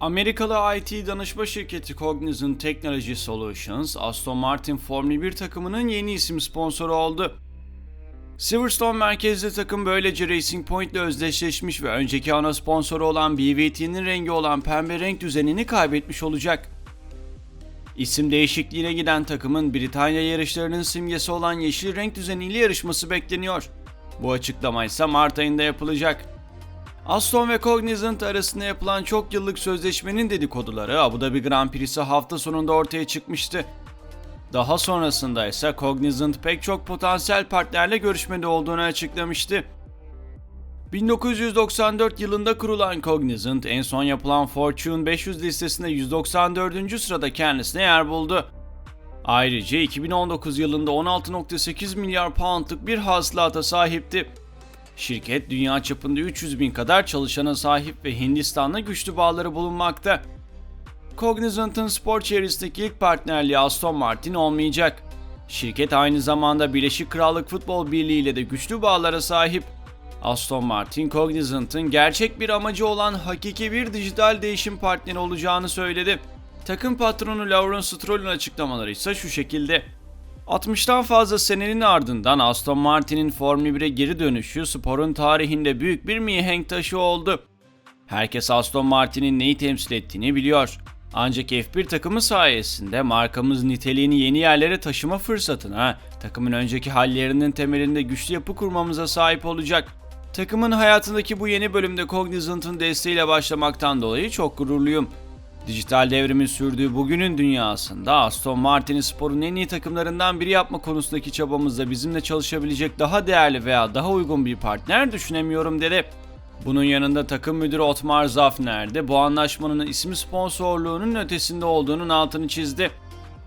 Amerikalı IT danışma şirketi Cognizant Technology Solutions, Aston Martin Formula 1 takımının yeni isim sponsoru oldu. Silverstone merkezli takım böylece Racing Point ile özdeşleşmiş ve önceki ana sponsoru olan BVT'nin rengi olan pembe renk düzenini kaybetmiş olacak. İsim değişikliğine giden takımın Britanya yarışlarının simgesi olan yeşil renk düzeniyle yarışması bekleniyor. Bu açıklama ise Mart ayında yapılacak. Aston ve Cognizant arasında yapılan çok yıllık sözleşmenin dedikoduları Abu Dhabi Grand Prix'si hafta sonunda ortaya çıkmıştı. Daha sonrasında ise Cognizant pek çok potansiyel partnerle görüşmede olduğunu açıklamıştı. 1994 yılında kurulan Cognizant en son yapılan Fortune 500 listesinde 194. sırada kendisine yer buldu. Ayrıca 2019 yılında 16.8 milyar poundluk bir hasılata sahipti. Şirket dünya çapında 300 bin kadar çalışana sahip ve Hindistan'la güçlü bağları bulunmakta. Cognizant'ın spor çevresindeki ilk partnerliği Aston Martin olmayacak. Şirket aynı zamanda Birleşik Krallık Futbol Birliği ile de güçlü bağlara sahip. Aston Martin, Cognizant'ın gerçek bir amacı olan hakiki bir dijital değişim partneri olacağını söyledi. Takım patronu Lawrence Stroll'ün açıklamaları ise şu şekilde. 60'tan fazla senenin ardından Aston Martin'in Formula 1'e geri dönüşü sporun tarihinde büyük bir mihenk taşı oldu. Herkes Aston Martin'in neyi temsil ettiğini biliyor. Ancak F1 takımı sayesinde markamız niteliğini yeni yerlere taşıma fırsatına, takımın önceki hallerinin temelinde güçlü yapı kurmamıza sahip olacak. Takımın hayatındaki bu yeni bölümde Cognizant'ın desteğiyle başlamaktan dolayı çok gururluyum. Dijital devrimin sürdüğü bugünün dünyasında Aston Martin'i sporun en iyi takımlarından biri yapma konusundaki çabamızda bizimle çalışabilecek daha değerli veya daha uygun bir partner düşünemiyorum dedi. Bunun yanında takım müdürü Otmar Zafner de bu anlaşmanın ismi sponsorluğunun ötesinde olduğunun altını çizdi.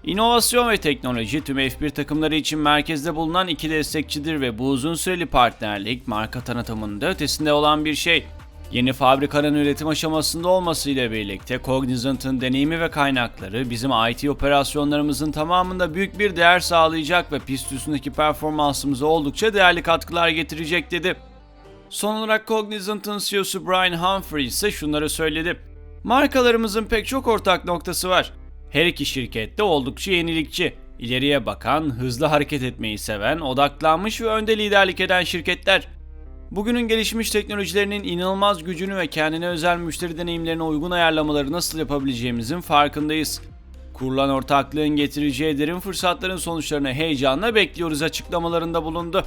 İnovasyon ve teknoloji tüm F1 takımları için merkezde bulunan iki destekçidir ve bu uzun süreli partnerlik marka tanıtımının da ötesinde olan bir şey. Yeni fabrikanın üretim aşamasında olmasıyla birlikte Cognizant'ın deneyimi ve kaynakları bizim IT operasyonlarımızın tamamında büyük bir değer sağlayacak ve pist üstündeki performansımıza oldukça değerli katkılar getirecek dedi. Son olarak Cognizant'ın CEO'su Brian Humphrey ise şunları söyledi. Markalarımızın pek çok ortak noktası var. Her iki şirket de oldukça yenilikçi, ileriye bakan, hızlı hareket etmeyi seven, odaklanmış ve önde liderlik eden şirketler. Bugünün gelişmiş teknolojilerinin inanılmaz gücünü ve kendine özel müşteri deneyimlerine uygun ayarlamaları nasıl yapabileceğimizin farkındayız. Kurulan ortaklığın getireceği derin fırsatların sonuçlarını heyecanla bekliyoruz açıklamalarında bulundu.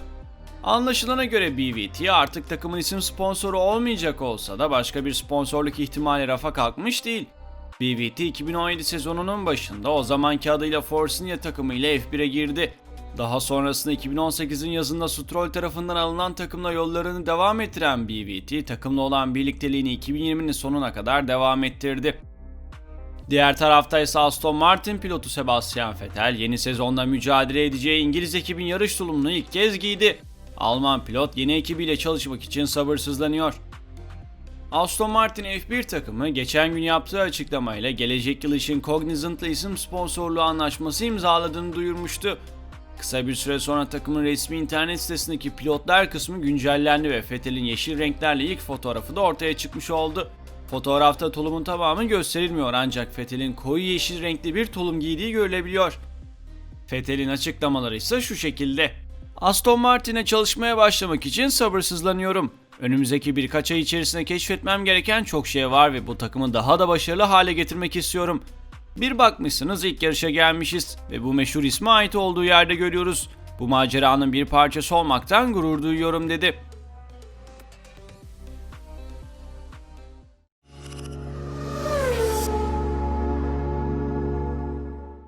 Anlaşılana göre BVT artık takımın isim sponsoru olmayacak olsa da başka bir sponsorluk ihtimali rafa kalkmış değil. BVT 2017 sezonunun başında o zamanki adıyla Force India takımı ile F1'e girdi. Daha sonrasında 2018'in yazında Stroll tarafından alınan takımla yollarını devam ettiren BVT, takımla olan birlikteliğini 2020'nin sonuna kadar devam ettirdi. Diğer tarafta ise Aston Martin pilotu Sebastian Vettel yeni sezonda mücadele edeceği İngiliz ekibin yarış tulumunu ilk kez giydi. Alman pilot yeni ekibiyle çalışmak için sabırsızlanıyor. Aston Martin F1 takımı geçen gün yaptığı açıklamayla gelecek yıl için Cognizant'la isim sponsorluğu anlaşması imzaladığını duyurmuştu. Kısa bir süre sonra takımın resmi internet sitesindeki pilotlar kısmı güncellendi ve Vettel'in yeşil renklerle ilk fotoğrafı da ortaya çıkmış oldu. Fotoğrafta tulumun tamamı gösterilmiyor ancak Vettel'in koyu yeşil renkli bir tulum giydiği görülebiliyor. Vettel'in açıklamaları ise şu şekilde. Aston Martin'e çalışmaya başlamak için sabırsızlanıyorum. Önümüzdeki birkaç ay içerisinde keşfetmem gereken çok şey var ve bu takımı daha da başarılı hale getirmek istiyorum. Bir bakmışsınız ilk yarışa gelmişiz ve bu meşhur isme ait olduğu yerde görüyoruz. Bu maceranın bir parçası olmaktan gurur duyuyorum dedi.